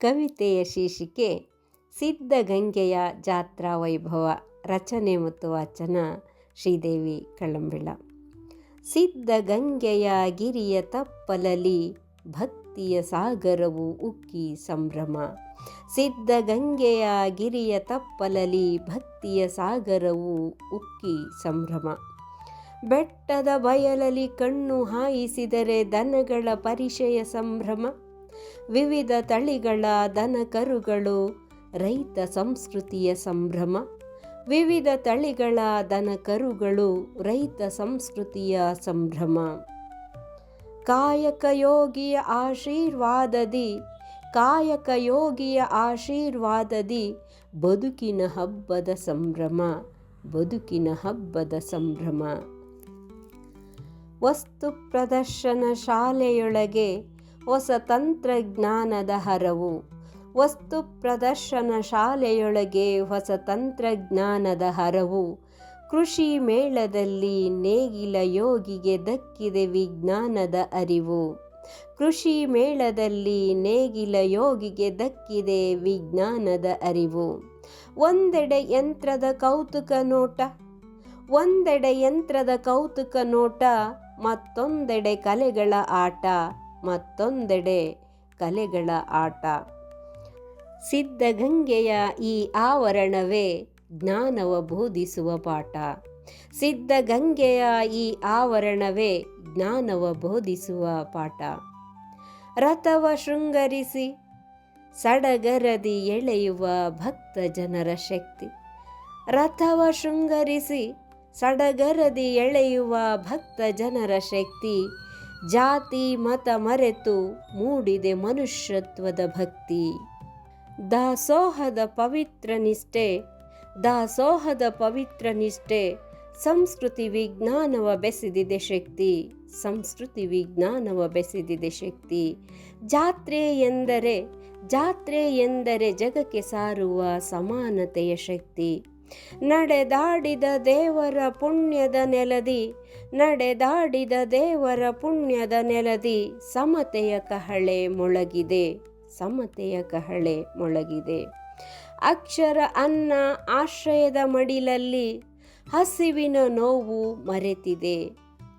ಕವಿತೆಯ ಶೀರ್ಷಿಕೆ ಸಿದ್ಧಗಂಗೆಯ ಜಾತ್ರಾ ವೈಭವ ರಚನೆ ಮತ್ತು ವಾಚನ ಶ್ರೀದೇವಿ ಕಳಂಬಿಳ ಸಿದ್ಧಗಂಗೆಯ ಗಿರಿಯ ತಪ್ಪಲಲಿ ಭಕ್ತಿಯ ಸಾಗರವು ಉಕ್ಕಿ ಸಂಭ್ರಮ. ಸಿದ್ಧಗಂಗೆಯ ಗಿರಿಯ ತಪ್ಪಲಲಿ ಭಕ್ತಿಯ ಸಾಗರವು ಉಕ್ಕಿ ಸಂಭ್ರಮ. ಬೆಟ್ಟದ ಬಯಲಲ್ಲಿ ಕಣ್ಣು ಹಾಯಿಸಿದರೆ ದನಗಳ ಪರಿಚಯ ಸಂಭ್ರಮ. ವಿವಿಧ ತಳಿಗಳ ದನ ಕರುಗಳು ರೈತ ಸಂಸ್ಕೃತಿಯ ಸಂಭ್ರಮ. ವಿವಿಧ ತಳಿಗಳ ದನ ಕರುಗಳು ರೈತ ಸಂಸ್ಕೃತಿಯ ಸಂಭ್ರಮ. ಕಾಯಕ ಯೋಗಿಯ ಆಶೀರ್ವಾದದಿ, ಕಾಯಕ ಯೋಗಿಯ ಆಶೀರ್ವಾದದಿ, ಬದುಕಿನ ಹಬ್ಬದ ಸಂಭ್ರಮ, ಬದುಕಿನ ಹಬ್ಬದ ಸಂಭ್ರಮ. ವಸ್ತು ಪ್ರದರ್ಶನ ಶಾಲೆಯೊಳಗೆ ಹೊಸ ತಂತ್ರಜ್ಞಾನದ ಹರವು. ವಸ್ತು ಪ್ರದರ್ಶನ ಶಾಲೆಯೊಳಗೆ ಹೊಸ ತಂತ್ರಜ್ಞಾನದ ಹರವು. ಕೃಷಿ ಮೇಳದಲ್ಲಿ ನೇಗಿಲ ಯೋಗಿಗೆ ದಕ್ಕಿದೆ ವಿಜ್ಞಾನದ ಅರಿವು. ಕೃಷಿ ಮೇಳದಲ್ಲಿ ನೇಗಿಲ ಯೋಗಿಗೆ ದಕ್ಕಿದೆ ವಿಜ್ಞಾನದ ಅರಿವು. ಒಂದೆಡೆ ಯಂತ್ರದ ಕೌತುಕ ನೋಟ, ಒಂದೆಡೆ ಯಂತ್ರದ ಕೌತುಕ ನೋಟ, ಮತ್ತೊಂದೆಡೆ ಕಲೆಗಳ ಆಟ. ಮತ್ತೊಂದೆಡೆ ಕಲೆಗಳ ಆಟ. ಸಿದ್ಧಗಂಗೆಯ ಈ ಆವರಣವೇ ಜ್ಞಾನವ ಬೋಧಿಸುವ ಪಾಠ. ಸಿದ್ಧಗಂಗೆಯ ಈ ಆವರಣವೇ ಜ್ಞಾನವ ಬೋಧಿಸುವ ಪಾಠ. ರಥವ ಶೃಂಗರಿಸಿ ಸಡಗರದಿ ಎಳೆಯುವ ಭಕ್ತ ಜನರ ಶಕ್ತಿ. ರಥವ ಶೃಂಗರಿಸಿ ಸಡಗರದಿ ಎಳೆಯುವ ಭಕ್ತ ಜನರ ಶಕ್ತಿ. ಜಾತಿ, ಮತ ಮರೆತು ಮೂಡಿದೆ ಮನುಷ್ಯತ್ವದ ಭಕ್ತಿ. ದಾಸೋಹದ ಪವಿತ್ರ ನಿಷ್ಠೆ, ದಾಸೋಹದ ಪವಿತ್ರ ನಿಷ್ಠೆ, ಸಂಸ್ಕೃತಿ ವಿಜ್ಞಾನವ ಬೆಸೆದಿದೆ ಶಕ್ತಿ, ಸಂಸ್ಕೃತಿ ವಿಜ್ಞಾನವ ಬೆಸೆದಿದೆ ಶಕ್ತಿ. ಜಾತ್ರೆ ಎಂದರೆ ಜಾತ್ರೆ ಎಂದರೆ ಜಗಕ್ಕೆ ಸಾರುವ ಸಮಾನತೆಯ ಶಕ್ತಿ. ನಡೆದಾಡಿದ ದೇವರ ಪುಣ್ಯದ ನೆಲದಿ, ನಡೆದಾಡಿದ ದೇವರ ಪುಣ್ಯದ ನೆಲದಿ, ಸಮತೆಯ ಕಹಳೆ ಮೊಳಗಿದೆ, ಸಮತೆಯ ಕಹಳೆ ಮೊಳಗಿದೆ. ಅಕ್ಷರ ಅನ್ನ ಆಶ್ರಯದ ಮಡಿಲಲ್ಲಿ ಹಸಿವಿನ ನೋವು ಮರೆತಿದೆ.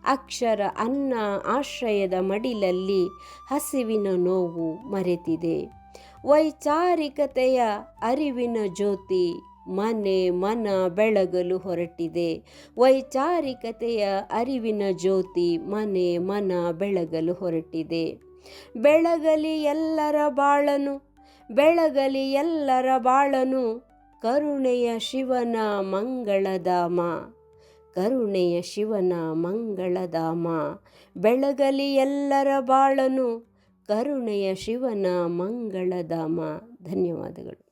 ಅಕ್ಷರ ಅನ್ನ ಆಶ್ರಯದ ಮಡಿಲಲ್ಲಿ ಹಸಿವಿನ ನೋವು ಮರೆತಿದೆ. ವೈಚಾರಿಕತೆಯ ಅರಿವಿನ ಜ್ಯೋತಿ ಮನೆ ಮನ ಬೆಳಗಲು ಹೊರಟಿದೆ. ವೈಚಾರಿಕತೆಯ ಅರಿವಿನ ಜ್ಯೋತಿ ಮನೆ ಮನ ಬೆಳಗಲು ಹೊರಟಿದೆ. ಬೆಳಗಲಿ ಎಲ್ಲರ ಬಾಳನು, ಬೆಳಗಲಿ ಎಲ್ಲರ ಬಾಳನು, ಕರುಣೆಯ ಶಿವನ ಮಂಗಳಧಾಮ, ಕರುಣೆಯ ಶಿವನ ಮಂಗಳಧಾಮ, ಬೆಳಗಲಿ ಎಲ್ಲರ ಬಾಳನು, ಕರುಣೆಯ ಶಿವನ ಮಂಗಳಧಾಮ. ಧನ್ಯವಾದಗಳು.